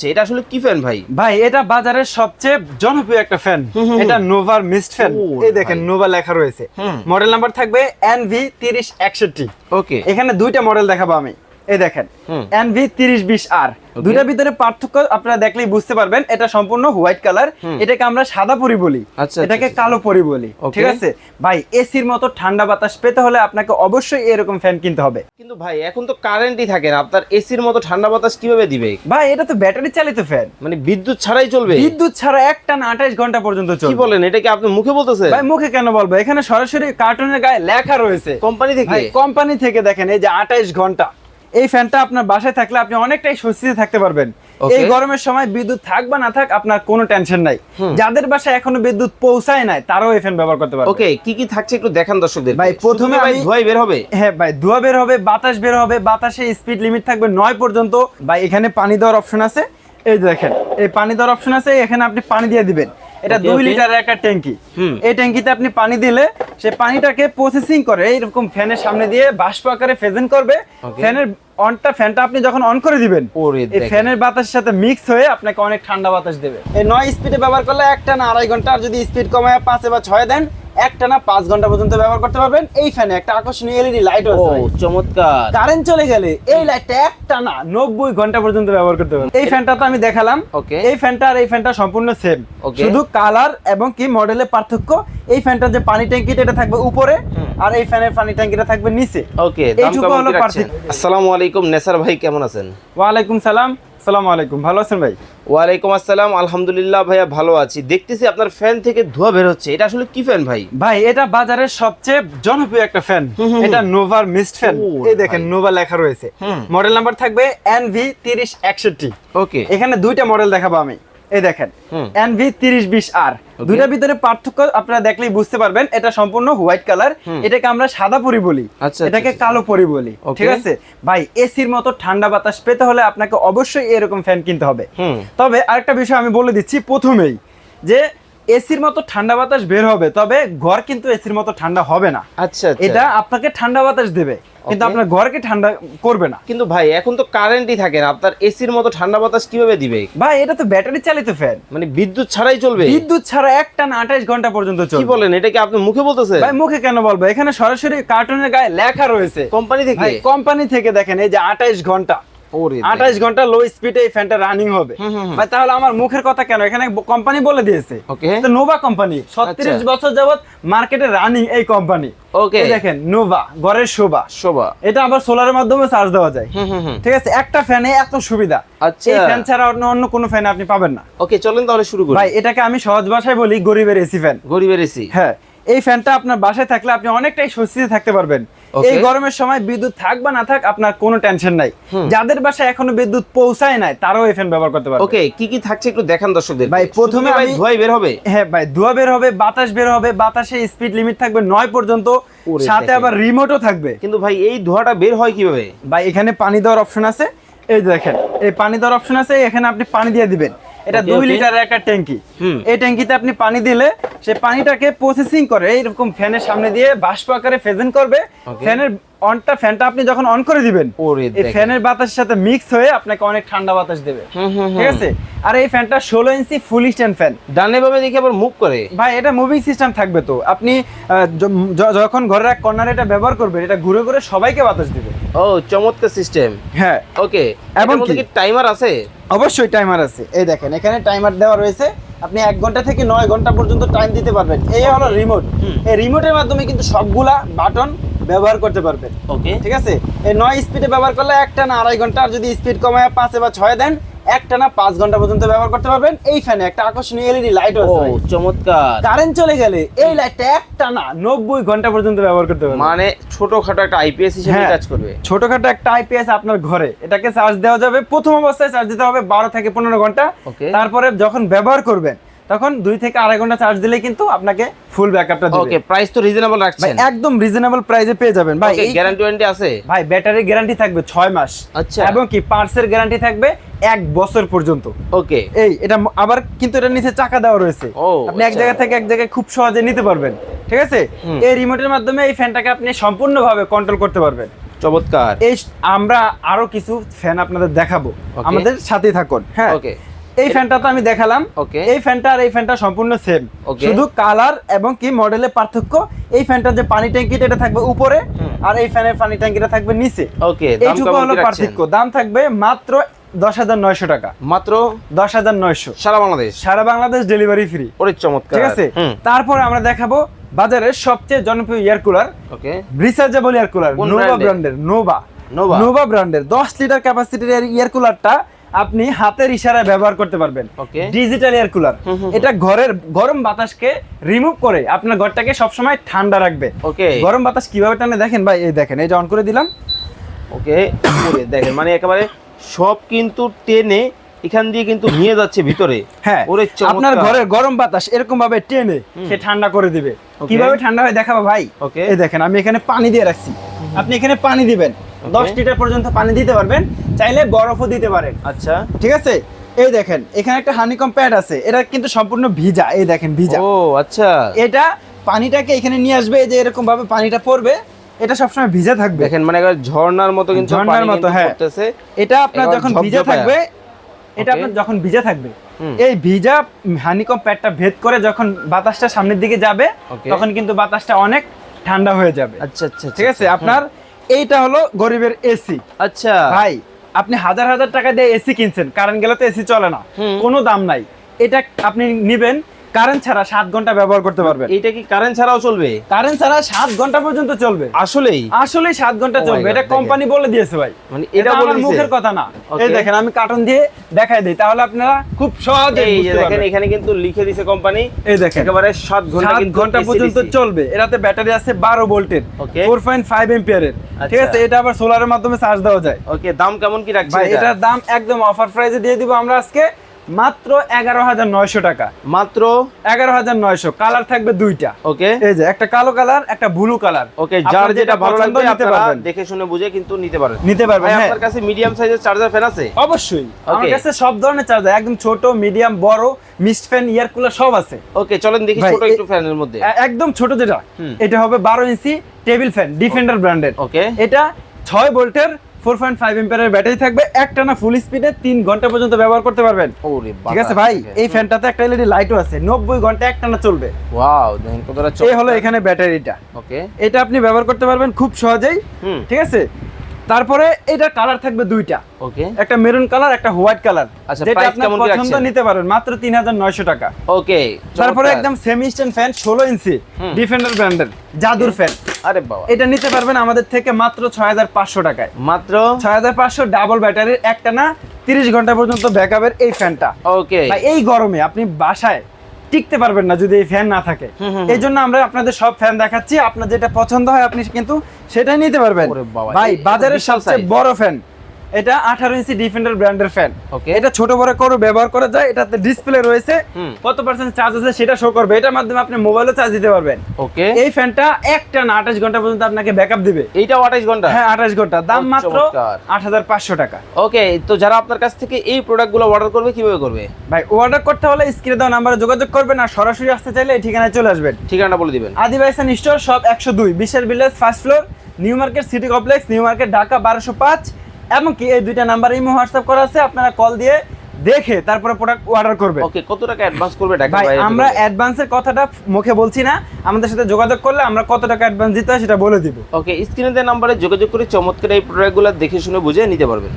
আচ্ছা, এটা আসলে কি ফ্যান ভাই? ভাই এটা বাজারের সবচেয়ে জনপ্রিয় একটা ফ্যান এটা নোভার মিস্ট ফ্যান এই দেখেন নোভা লেখা রয়েছে। মডেল নাম্বার থাকবে এনভি তিরিশ একষট্টি। ওকে এখানে দুইটা মডেল দেখাবো আমি। এই দেখেন। এনভি তিরিশ বিশ আর দুইটার ভিতরে পার্থক্য আপনারা দেখলেই বুঝতে পারবেন এটা সম্পূর্ণ হোয়াইট কালার এটাকে আমরা সাদা পরি বলি আচ্ছা, এটাকে আচ্ছা, কালো পরি বলি ঠিক আছে? ভাই এসির মতো ঠান্ডা বাতাস পেতে হলে আপনাকে অবশ্যই এরকম ফ্যান কিনতে হবে। কিন্তু ভাই এখন তো কারেন্টই থাকে না আপনার এসির মতো ঠান্ডা বাতাস কীভাবে দিবে? ভাই এটা তো ব্যাটারি চালিত ফ্যান মানে বিদ্যুৎ ছাড়াই চলবে? বিদ্যুৎ ছাড়া একটা না আঠাইশ ঘণ্টা পর্যন্ত কি চলবে। বলেন এটা কি আপনি মুখে বলতেছেন? ভাই মুখে কেন বলব? এখানে সরাসরি কার্টুনের গায়ে লেখা রয়েছে। কোম্পানি থেকে? কোম্পানি থেকে দেখেন এই যে আঠাইশ ঘণ্টা। এই ফ্যানটা আপনার বাসায় থাকলে আপনি অনেকটাই স্বস্তিতে থাকতে পারবেন। এই গরমের সময় বিদ্যুৎ থাক বা না থাক আপনার কোনো টেনশন নাই। যাদের বাসায় এখনও বিদ্যুৎ পৌঁছায় নাই তারাও এই ফ্যান ব্যবহার করতে পারবে। ওকে কি কি থাকছে একটু দেখান দর্শকদের। ভাই, প্রথমে ভাই ধোয়াই বের হবে? হ্যাঁ ভাই ধোয়া বের হবে বাতাস বের হবে বাতাসে স্পিড লিমিট থাকবে নয় পর্যন্ত। ভাই এখানে পানি দেওয়ার অপশন আছে। এই দেখেন এই পানি দেওয়ার অপশন আছে এখানে আপনি পানি দিয়ে দিবেন। এটা দুই. লিটারের একটা ট্যাঙ্কি। এই ট্যাঙ্কিতে আপনি পানি দিলে সে পানিটাকে প্রসেসিং করে এইরকম ফ্যানের সামনে দিয়ে বাষ্প আকারে ফেজেন করবে। ফ্যানের অনটা ফ্যানটা আপনি যখন অন করে দিবেন এই ফ্যানের বাতাসের সাথে মিক্স হয়ে আপনাকে অনেক ঠান্ডা বাতাস দেবে। এই নয় স্পিডে ব্যবহার করলে একটা না আড়াই ঘণ্টা আর যদি স্পিড কমায় পাঁচে বা ছয় দেন একটা না পাঁচ ঘণ্টা পর্যন্ত ব্যবহার করতে পারবেন। এই ফ্যানে একটা আকর্ষণীয় এলইডি লাইট আছে। চমৎকার। কারেন্ট চলে গেলে এই লাইটটা একটা না নব্বই ঘণ্টা পর্যন্ত ব্যবহার করতে পারবেন। এই ফ্যানটা তো আমি দেখালাম। ওকে। এই ফ্যানটা আর এই ফ্যানটা সম্পূর্ণ সেম শুধু কালার এবং কি মডেলের পার্থক্য এই ফ্যানটার যে পানি ট্যাঙ্কিটা এটা থাকবে উপরে। আর এই ফ্যানের পানি ট্যাঙ্কিটা থাকবে নিচে। ওকে এইটুকু হলো পার্থক্য। আসসালামু আলাইকুম নেসার ভাই কেমন আছেন? ওয়ালাইকুম সালাম সালাম আলাইকুম। ভালো আছেন ভাই? ওয়ালাইকুম আসসালাম আলহামদুলিল্লাহ ভাইয়া ভালো আছি। দেখতেছি আপনার ফ্যান থেকে ধোঁয়া বের হচ্ছে। এটা আসলে কি ফ্যান ভাই? ভাই এটা বাজারের সবচেয়ে জনপ্রিয় একটা ফ্যান। এটা নোভার মিস্ট ফ্যান। এই দেখেন নোভা লেখা রয়েছে। মডেল নাম্বার থাকবে এনভি তিরিশ একষট্টি। ওকে। এখানে দুইটা মডেল দেখাবো আমি। এই দেখেন এনভি তিরিশ বিশ আর দুইটার ভিতরে পার্থক্য আপনারা দেখলেই বুঝতে পারবেন এটা সম্পূর্ণ হোয়াইট কালার এটাকে আমরা সাদা পরি বলি আচ্ছা, এটাকে আচ্ছা, কালো পরি বলি ঠিক আছে? ভাই এসির মতো ঠান্ডা বাতাস পেতে হলে আপনাকে অবশ্যই এরকম ফ্যান কিনতে হবে। তবে আরেকটা বিষয় আমি বলে দিচ্ছি প্রথমেই যে এসির মতো ঠান্ডা বাতাস বের হবে তবে ঘর কিন্তু এসির মতো ঠান্ডা হবে না। আচ্ছা আচ্ছা। এটা আপনাকে ঠান্ডা বাতাস দেবে। কিন্তু আপনার ঘরকে ঠান্ডা করবে না। কিন্তু ভাই এখন তো কারেন্টই থাকে না। আপনার এসির মতো ঠান্ডা বাতাস কীভাবে দিবে? ভাই এটা তো ব্যাটারি চালিত ফ্যান মানে বিদ্যুৎ ছাড়াই চলবে? বিদ্যুৎ ছাড়া একটা না আঠাশ ঘণ্টা পর্যন্ত চলবে। কি বলেন? এটা কি আপনি মুখে বলতেছেন? ভাই মুখে কেন বলব? এখানে সরাসরি কার্টুনের গায়ে লেখা রয়েছে। কোম্পানি থেকে? কোম্পানি থেকে দেখেন এই যে আঠাশ ঘণ্টা। ওরে আঠাইশ ঘণ্টা লো স্পিডে এই ফ্যানটা রানিং হবে। ভাই তাহলে আমার মুখের কথা কেন? এখানে কোম্পানি বলে দিয়েছে. তো নোভা কোম্পানি ছত্রিশ আচ্ছা। বছর যাবত মার্কেটে রানিং এই কোম্পানি Okay. দেখেন নোভা ঘরের শোভা। শোভা। এটা আবার সোলারের মাধ্যমে চার্জ দেওয়া যায়। ঠিক আছে? একটা ফ্যানে এত সুবিধা। আচ্ছা। এই ফ্যান ছাড়া অন্য অন্য কোনো ফ্যান আপনি পাবেন না। ওকে চলেন তাহলে শুরু করি। ভাই এটাকে আমি সহজ ভাষায় বলি গরিবের এসি ফ্যান গরিবের এসি হ্যাঁ। এই ফ্যানটা আপনার বাসায় থাকলে আপনি অনেকটাই স্বস্তিতে থাকতে পারবেন। এই গরমের সময় বিদ্যুৎ থাক বা না থাক আপনার কোনো টেনশন নাই। যাদের বাসায় এখনও বিদ্যুৎ পৌঁছায় নাই তারাও এই ফ্যান ব্যবহার করতে পারবে। ওকে কি কি থাকছে একটু দেখান দর্শকদের। ভাই, প্রথমে ভাই ধোয়াই বের হবে? হ্যাঁ ভাই ধোয়া বের হবে বাতাস বের হবে বাতাসে স্পিড লিমিট থাকবে নয় পর্যন্ত সাথে। আবার রিমোটও থাকবে। কিন্তু ভাই এই ধোঁয়াটা বের হয় কীভাবে? ভাই এখানে পানি দেওয়ার অপশন আছে। এই দেখেন এই পানি দেওয়ার অপশন আছে এখানে আপনি পানি দিয়ে দিবেন। এটা দুই. লিটারের একটা ট্যাঙ্কি। এই ট্যাঙ্কিতে আপনি পানি দিলে সে পানিটাকে প্রসেসিং করে এইরকম ফ্যানের সামনে দিয়ে বাষ্প আকারে ফেজেন করবে। ফ্যানের অনটা ফ্যানটা আপনি যখন অন করে দিবেন এই ফ্যানের বাতাসের সাথে মিক্স হয়ে আপনাকে অনেক ঠান্ডা বাতাস দেবে। ঠিক আছে? আর এই ফ্যানটা ষোলো ইঞ্চি ফুল স্ট্যান্ড ফ্যান ডানে ভাবে দেখে আবার মুভ করে। ভাই এটা মুভিং সিস্টেম থাকবে তো। আপনি যখন ঘরের এক কর্নারে এটা ব্যবহার করবেন এটা ঘুরে ঘুরে সবাইকে বাতাস দিবে। ও চমৎকার সিস্টেম হ্যাঁ। ওকে এবং কি? টাইমার আছে? অবশ্যই টাইমার আছে। এই দেখেন এখানে টাইমার দেওয়া রয়েছে। আপনি এক ঘণ্টা থেকে নয় ঘণ্টা পর্যন্ত টাইম দিতে পারবেন। এই হলো রিমোট এই রিমোটের মাধ্যমে কিন্তু সবগুলা বাটন ব্যবহার করতে পারবেন। ওকে ঠিক আছে? এই নয় স্পিডে ব্যবহার করলে একটা না আড়াই ঘণ্টা আর যদি স্পিড কমায় পাঁচে বা ছয় দেন একটা না পাঁচ ঘণ্টা পর্যন্ত ব্যবহার করতে পারবেন। এই ফ্যানে একটা আকর্ষণীয় এলইডি লাইট আছে। চমৎকার। কারেন্ট চলে গেলে এই লাইটটা একটা না নব্বই ঘণ্টা পর্যন্ত ব্যবহার করতে পারবেন। মানে ছোটখাটো একটা আইপিএস হিসেবে হ্যাঁ। কাজ করবে। ছোটখাটো একটা আইপিএস আপনার ঘরে। এটাকে চার্জ দেওয়া যাবে। প্রথম অবস্থায় চার্জ দিতে হবে বারো থেকে পনেরো ঘণ্টা। তারপরে যখন ব্যবহার করবেন তখন দুই থেকে আড়াই ঘণ্টা চার্জ দিলে কিন্তু আপনাকে ফুল ব্যাকআপটা দিবে। ওকে প্রাইস তো রিজনেবল রাখছেন? একদম রিজনেবল প্রাইসে পেয়ে যাবেন। ভাই গ্যারান্টি ওয়ারেন্টি আছে? ভাই ব্যাটারি গ্যারান্টি থাকবে ছয় মাস। আচ্ছা। এবং কি পার্সের গ্যারান্টি থাকবে এক বছর পর্যন্ত। ওকে এই এটা আবার কিন্তু এটার নিচে চাকা দেওয়া রয়েছে। আপনি এক আচ্ছা। জায়গা থেকে এক জায়গায় খুব সহজে নিতে পারবেন। ঠিক আছে। এই রিমোটের মাধ্যমে এই ফ্যানটাকে আপনি সম্পূর্ণভাবে কন্ট্রোল করতে পারবেন। চমৎকার। এই আমরা আরও কিছু ফ্যান আপনাদের দেখাবো। আমাদের সাথে থাকুন। হ্যাঁ? ওকে এই ফ্যানটা তো আমি দেখালাম। Okay. এই ফ্যানটা আর এই ফ্যানটা সম্পূর্ণ সেম শুধু কালার এবং কি মডেলের পার্থক্য এই ফ্যানটার যে পানি ট্যাঙ্কিটা এটা থাকবে উপরে আর এই ফ্যানের পানি ট্যাঙ্কিটা থাকবে নিচে। ওকে এইটুকু হলো পার্থক্য। দাম থাকবে মাত্র দশ হাজার নয়শো টাকা। মাত্র দশ হাজার নয়শো। সারা বাংলাদেশ? সারা বাংলাদেশ ডেলিভারি ফ্রি ওরে চমৎকার। ঠিক আছে? তারপরে আমরা দেখাবো বাজারের সবচেয়ে জনপ্রিয় air cooler okay rechargeable air cooler Nova ব্র্যান্ডের নোভা Nova? নোভা ব্র্যান্ডের 10 লিটার ক্যাপাসিটির এয়ার কুলারটা আপনি হাতের ইশারায় ব্যবহার করতে পারবেন। ডিজিটাল এয়ার কুলার এটা ঘরের গরম বাতাসকে রিমুভ করে আপনার ঘরটাকে সবসময় ঠান্ডা রাখবে। ওকে গরম বাতাস কীভাবে টানে দেখেন ভাই এই দেখেন এই যে অন করে দিলাম। ওকে দেখেন মানে একেবারে সব কিন্তু টেনে এখান দিয়ে কিন্তু নিয়ে যাচ্ছে ভিতরে। হ্যাঁ ওরে আপনার ঘরের গরম বাতাস এরকম ভাবে টেনে সে ঠান্ডা করে দিবে। কীভাবে ঠান্ডা হয় দেখাবো ভাই। Okay. এই দেখেন আমি এখানে পানি দিয়ে রাখছি। আপনি এখানে পানি দিবেন। দশ লিটার পর্যন্ত পানি দিতে পারবেন চাইলে বরফও দিতে পারেন। আচ্ছা। ঠিক আছে? এই দেখেন এখানে একটা হানিকম প্যাড আছে। এটা কিন্তু সম্পূর্ণ ভিজা এই দেখেন ভিজা। ও আচ্ছা। এটা পানিটাকে এখানে নিয়ে আসবে এই যে এরকম ভাবে পানিটা পড়বে এটা সবসময় ভিজা থাকবে। দেখেন মানে একবার ঝর্ণার মতো কিন্তু ঝর্ণার মতো, হ্যাঁ। পড়তেছে। এটা আপনার যখন ভিজা থাকবে এটা আপনার যখন ভিজা থাকবে এই ভিজা হানিকম প্যাডটা ভেদ করে যখন বাতাসটা সামনের দিকে যাবে তখন কিন্তু বাতাসটা অনেক ঠান্ডা হয়ে যাবে। আচ্ছা আচ্ছা ঠিক আছে? আপনার এইটা হলো গরিবের এসি আচ্ছা। ভাই আপনি হাজার হাজার টাকা দিয়ে এসি কিনছেন কারেন্ট গেলে তো এসি চলে না। কোনো দাম নাই। এটা আপনি নিবেন কারেন্ট ছাড়া সাত ঘণ্টা ব্যবহার করতে পারবেন। এইটা কি কারেন্ট ছাড়াও চলবে? কারেন্ট ছাড়া সাত ঘণ্টা পর্যন্ত চলবে। আসলেই? আসলে সাত ঘণ্টা Oh চলবে। এটা কোম্পানি বলে দিয়েছে ভাই। মানে এটা এটা বলে মুখের কথা না। এই দেখেন আমি কার্টুন দিয়ে দেখাই দিই। তাহলে আপনারা খুব সহজে এই যে বুঝতে দেখেন। এখানে কিন্তু লিখে দিছে কোম্পানি এই দেখেন একেবারে সাত ঘণ্টা কিন্তু ঘণ্টা পর্যন্ত চলবে। এটাতে ব্যাটারি আছে বারো ভোল্টের. ফোর পয়েন্ট ফাইভ এম্পিয়ারের ঠিক আচ্ছা। আছে? এটা আবার সোলারের মাধ্যমে চার্জ দেওয়া যায়। ওকে দাম কেমন কি এটা? এটার দাম একদম অফার প্রাইসে দিয়ে দিব আমরা আজকে মাত্র এগারো হাজার নয়শো টাকা। মাত্র? এগারো হাজার নয়শো কালার থাকবে দুইটা। ওকে। এই যে একটা কালো কালার একটা ব্লু কালার। ওকে যার যেটা ভালো লাগবে নিতে আপনারা পারবেন। দেখে শুনে বুঝে কিন্তু নিতে পারেন নিতে পারবেন হ্যাঁ। আপনার কাছে মিডিয়াম সাইজের চার্জার ফ্যান আছে? অবশ্যই। আমার কাছে সব ধরনের চার্জার একদম ছোট মিডিয়াম বড় মিস্ট ফ্যান ইয়ার কুলার সব আছে। ওকে চলেন দেখি ছোট একটু ফ্যানের মধ্যে। একদম ছোট যেটা এটা হবে বারো ইঞ্চি টেবিল ফ্যান ডিফেন্ডার ব্র্যান্ডের ওকে। এটা ছয় ভোল্টের ফোর পয়েন্ট ফাইভ এম্পিয়ারের ব্যাটারি থাকবে একটা না ফুল স্পিডে তিন ঘণ্টা পর্যন্ত ব্যবহার করতে পারবেন। ঠিক আছে ভাই? এই ফ্যানটাতে একটা এলইডি লাইটও আছে নব্বই ঘণ্টা একটা না চলবে। ওয়াও দেখেন কতটা এই হলো এখানে ব্যাটারিটা। ওকে এটা আপনি ব্যবহার করতে পারবেন খুব সহজেই। ঠিক আছে? তারপরে এটা কালার থাকবে দুইটা। ওকে একটা মেরুন কালার একটা হোয়াইট কালার আচ্ছা, যেটা price আপনার পছন্দ নিতে পারবেন মাত্র তিন হাজার নয়শো টাকা। ওকে তারপরে একদম সেমি স্ট্যান্ড ফ্যান ষোলো ইঞ্চি ডিফেন্ডার ব্র্যান্ডের জাদুর ফ্যান আরে বাবা। এটা নিতে পারবেন আমাদের থেকে মাত্র ছয় হাজার পাঁচশো টাকায়। মাত্র? ছয় হাজার পাঁচশো ডাবল ব্যাটারির একটা না তিরিশ ঘণ্টা পর্যন্ত ব্যাকআপের এই ফ্যানটা ওকে ভাই এই গরমে আপনি বাসায় টিকতে পারবেন না যদি এই ফ্যান না থাকে। এই জন্য আমরা আপনাদের সব ফ্যান দেখাচ্ছি। আপনার যেটা পছন্দ হয় আপনি কিন্তু সেটাই নিতে পারবেন। ভাই বাজারের সবচেয়ে বড় ফ্যান এটা আঠারো ইঞ্চি ডিফেন্ডার ব্র্যান্ডের ফ্যান Okay. এটা ছোট বড় করে ব্যবহার করা যায় এটাতে ডিসপ্লে রয়েছে। কত পার্সেন্ট চার্জ আছে সেটা শো করবে। এটার মাধ্যমে আপনি মোবাইলও চার্জ দিতে পারবেন। ওকে এই ফ্যানটা একটা না আঠাশ ঘণ্টা পর্যন্ত আপনাকে ব্যাকআপ দিবে। এইটাও 28 ঘণ্টা? হ্যাঁ আঠাশ ঘণ্টা। দাম মাত্র চমৎকার। আট হাজার পাঁচশো টাকা। ওকে তো যারা আপনার কাছ থেকে এই প্রোডাক্টগুলো অর্ডার করবে কীভাবে করবে? ভাই অর্ডার করতে হলে স্ক্রিনে দেওয়া নাম্বারে যোগাযোগ করবেন আর সরাসরি আসতে চাইলে এই ঠিকানায় চলে আসবেন। ঠিকানা বলে দিবেন। আদিবাসী স্টোর সব একশো দুই বিশের village first floor new market city complex new market Dhaka বারোশো পাঁচ এমনকি এই দুইটা নাম্বার ইমো হোয়াটসঅ্যাপ করা আছে আপনারা কল দিয়ে দেখে তারপরে প্রোডাক্ট অর্ডার করবে ওকে কত টাকা অ্যাডভান্স করবে ঢাকা ভাই আমরা? অ্যাডভান্সের কথাটা মুখে বলছি না। আমাদের সাথে যোগাযোগ করলে আমরা কত টাকা অ্যাডভান্স দিতে হয় সেটা বলে দিব। ওকে স্ক্রিনে দেওয়া নাম্বারে যোগাযোগ করে চমৎকার এই প্রোডাক্টগুলো দেখে শুনে বুঝে নিতে পারবেন।